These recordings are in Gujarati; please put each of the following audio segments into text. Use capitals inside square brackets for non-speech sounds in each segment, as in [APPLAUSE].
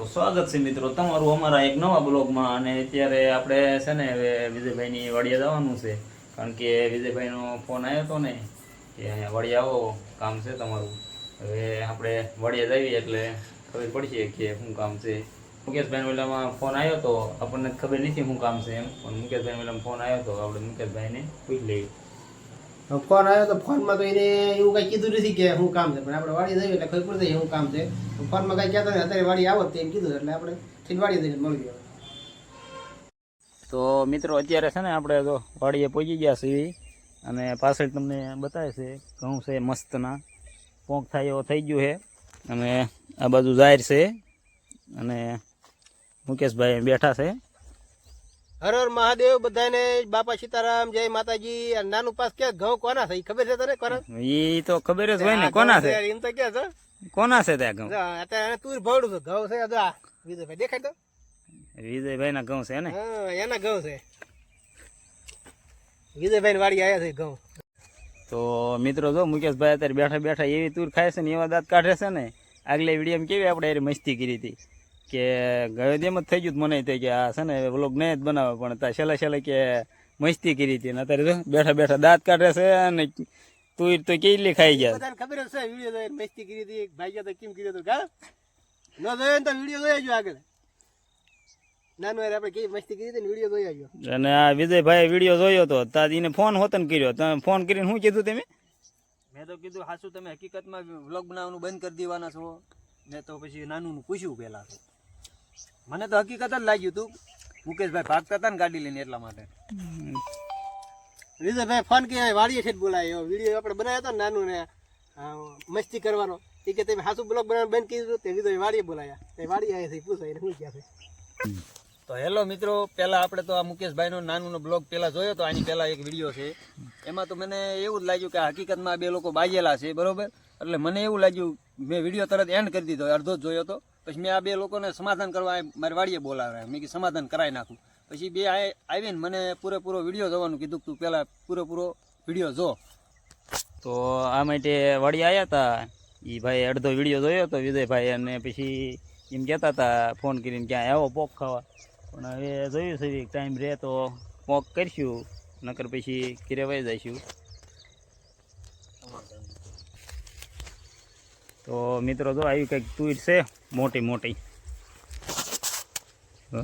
તો સ્વાગત છે મિત્રો, તમારું અમારા એક નવા બ્લોગમાં અને અત્યારે આપણે છે ને હવે વિજયભાઈની વાડિયા જવાનું છે. કારણ કે વિજયભાઈનો ફોન આવ્યો હતો ને, કે અહીંયા વાડિયા આવો, કામ છે તમારું. હવે આપણે વાડિયા જઈએ એટલે ખબર પડશે કે શું કામ છે. મુકેશભાઈ વેલામાં ફોન આવ્યો તો, આપણને ખબર નથી શું કામ છે એમ, પણ મુકેશભાઈ વેલામાં ફોન આવ્યો તો, આપણે મુકેશભાઈને પૂછી લઈએ. ફોન આવ્યો તો ફોનમાં તો એને એવું કાંઈ કીધું નથી કે શું કામ છે. પણ આપણે વાળી જઈએ એટલે ખબર પડશે શું કામ છે. ફોનમાં કાંઈ કહેતા નથી. અત્યારે વાળી આવો એમ કીધું એટલે આપણે ઠીક વાળી જઈને મળી ગયો. તો મિત્રો, અત્યારે છે ને આપણે તો વાડીએ પહોંચી ગયા છીએ અને પાછળ તમને બતાવે છે ઘઉં છે મસ્તના. પોંક થાય એવો થઈ ગયું છે અને આ બાજુ જાહેર છે અને મુકેશભાઈ બેઠા છે. હર હર મહાદેવ બધાને બાપા સીતારામ જય માતાજી. આ નાનું પાસ કે ઘઉં કોના છે? ખબર છે તને કોના એ તો ખબર જ હોય ને કોના છે? એમ તો કે છે. કોના છે ત્યાં ઘઉં? અત્યારે તું ભવડું છે ઘઉં છે આ વિજયભાઈ દેખાય તો. વિજયભાઈના ઘઉં છે ને? હા એના ઘઉં છે. વિજયભાઈ વાડી આવ્યા છે ઘઉં. તો મિત્રો જો મુકેશભાઈ અત્યારે બેઠા બેઠા એવી તૂર ખાય છે ને એવા દાંત કાઢે છે ને આગલે વીડિયો કેવી આપણે મસ્તી કરી હતી. કે ગયો જ થઈ ગયું મને તે કે આ છે ને વ્લોગ નહીં જ બનાવે પણ ત્યાં છેલ્લે છેલ્લે કે મસ્તી કરી હતી. ને અત્યારે જો બેઠા બેઠા દાંત કાઢે છે અને તું તો કેટલી ખાઈ ગયા? ખબર છે વીડિયો મસ્તી કરી હતી. ભાઈ તો કેમ કર્યો હતો કા ન જોયો તો વીડિયો જોઈ આવજો આગળ. નાનું યાર આપણે મસ્તી કરી હતી વીડિયો જોઈ આવજો. અને આ વિજયભાઈ વીડિયો જોયો હતો ત્યાં એને ફોન હોતન કર્યો. તમે ફોન કરીને શું કીધું તમે? મેં તો કીધું હાસુ તમે હકીકતમાં વ્લોગ બનાવવાનું બંધ કરી દેવાના છો. મેં તો પછી નાનું પૂછ્યું પહેલા તો. મને તો હકીકત જ લાગ્યું હતું મુકેશભાઈ ભાગતા હતા ને ગાડી લઈને એટલા માટે. રીઝરભાઈ ફોન કે વાળીએ છે બોલાયો. વીડિયો આપણે બનાવ્યો હતો નાનું ને મસ્તી કરવાનો. એ કે તમે હાસુ બ્લોગ બનાવવાનું બંધ કીધું તે વિજય વાળીએ બોલાયા. તે વાડી આવ્યા છે પૂછો એને શું ક્યાં છે. તો હેલો મિત્રો પહેલાં આપણે તો આ મુકેશભાઈનો નાનુનો બ્લોગ પહેલાં જોયો તો આની પહેલાં એક વીડિયો છે. એમાં તો મને એવું જ લાગ્યું કે હકીકતમાં બે લોકો બાજેલા છે બરોબર? એટલે મને એવું લાગ્યું મેં વીડિયો તરત એન્ડ કરી દીધો અડધો જ જોયો તો. પછી મેં આ બે લોકોને સમાધાન કરવા મારી વાડીએ બોલાવ્યા. મેં કીધું, સમાધાન કરાવી નાખું. પછી બે આવીને મને પૂરેપૂરો વીડિયો જોવાનું કીધું તું પહેલાં પૂરેપૂરો વીડિયો જો. તો આ માટે વાડી આવ્યા હતા એ ભાઈ અડધો વીડિયો જોયો હતો વિજયભાઈ અને પછી એમ કહેતા હતા ફોન કરીને ક્યાં આવો પોક ખાવા. પણ હવે જોયું છે ટાઈમ રહે તો પોક કરીશું, નકર પછી ઘરે વહી જઈશું. તો મિત્રો જો આવી કંઈક તુર છે મોટી મોટી. હો.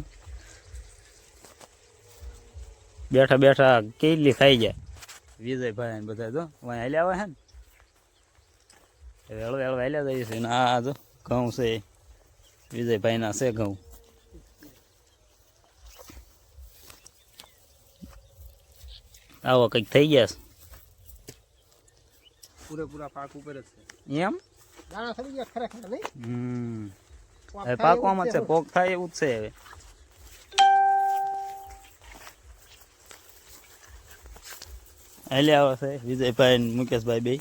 બેઠા બેઠા કેટલી ખાઈ જાય? વિજયભાઈ બધા જો વાંય હાલ્યા આવે છે ને? વેળો વેળો હાલ્યા જાય છે. આ જો ઘઉં છે. વિજયભાઈના છે ઘઉં. આવો કંઈક થઈ ગયા પૂરેપૂરા પાક ઉપર જ છે. એમ? દાણા થઈ ગયા ખરેખર નહીં? હમ. પાકવામાં છે પોક થાય એવું જ છે હવે. હાલ્યા આવે છે વિજયભાઈ ને મુકેશભાઈ બે.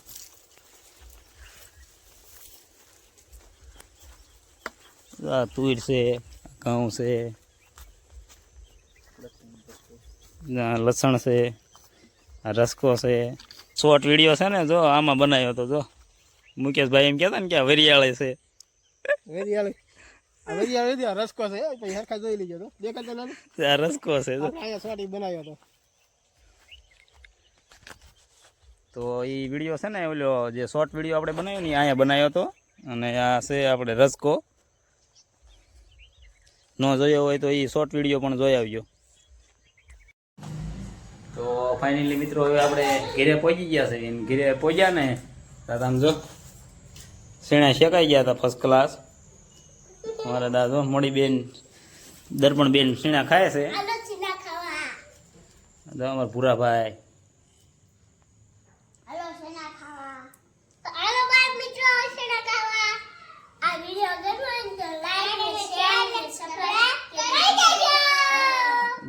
આ તુર છે ઘઉં છે લસણ છે રસકો છે. શોર્ટ વીડિયો છે ને જો આમાં બનાવ્યો હતો જો. મુકેશભાઈ એમ કહેતા ને કે વરિયાળે છે. વરિયાળે. આ વેરિયાળી નથી, આ રસકો છે પછી હરખા જોઈ લેજો તો દેખાય તો આ રસકો છે અહીંયા સ્વાટી બનાવ્યો હતો. તો એ વીડિયો છે ને ઓલો જે શોર્ટ વીડિયો આપણે બનાવ્યો ને અહીંયા બનાવ્યો હતો. અને આ છે આપણે રસકો. ન જોયો હોય તો એ શોર્ટ વીડિયો પણ જોઈ આવજો. તો ફાઇનલી મિત્રો હવે આપણે ઘરે પહોંચી ગયા છે. ઘરે પહોંચ્યા ને તો આમ જો. શેણા શેકાઈ ગયા હતા ફર્સ્ટ ક્લાસ મારા દાદો મોડી બેન દર્પણ બેન શીણા ખાય છે? અમારા પૂરા ભાઈ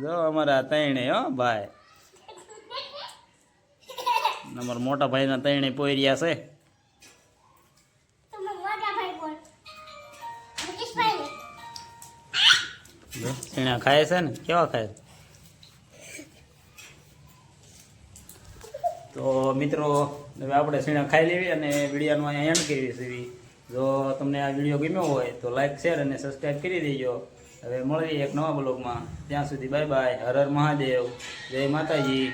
જો અમારા તૈણે હો ભાઈ. [LAUGHS] અમારા મોટા ભાઈના તૈણે પોયર્યા છે. શીણા ખાય છે ને? કેવા ખાય? તો મિત્રો, હવે આપણે શીણા ખાઈ લેવી અને વિડીયોનું અહીંયા એન્ડ કરી દેવી જો તમને આ વીડિયો ગમ્યો હોય તો લાઈક શેર અને સબસ્ક્રાઈબ કરી દેજો. હવે મળીએ એક નવા બ્લોગમાં. ત્યાં સુધી બાય બાય હર હર મહાદેવ. જય માતાજી.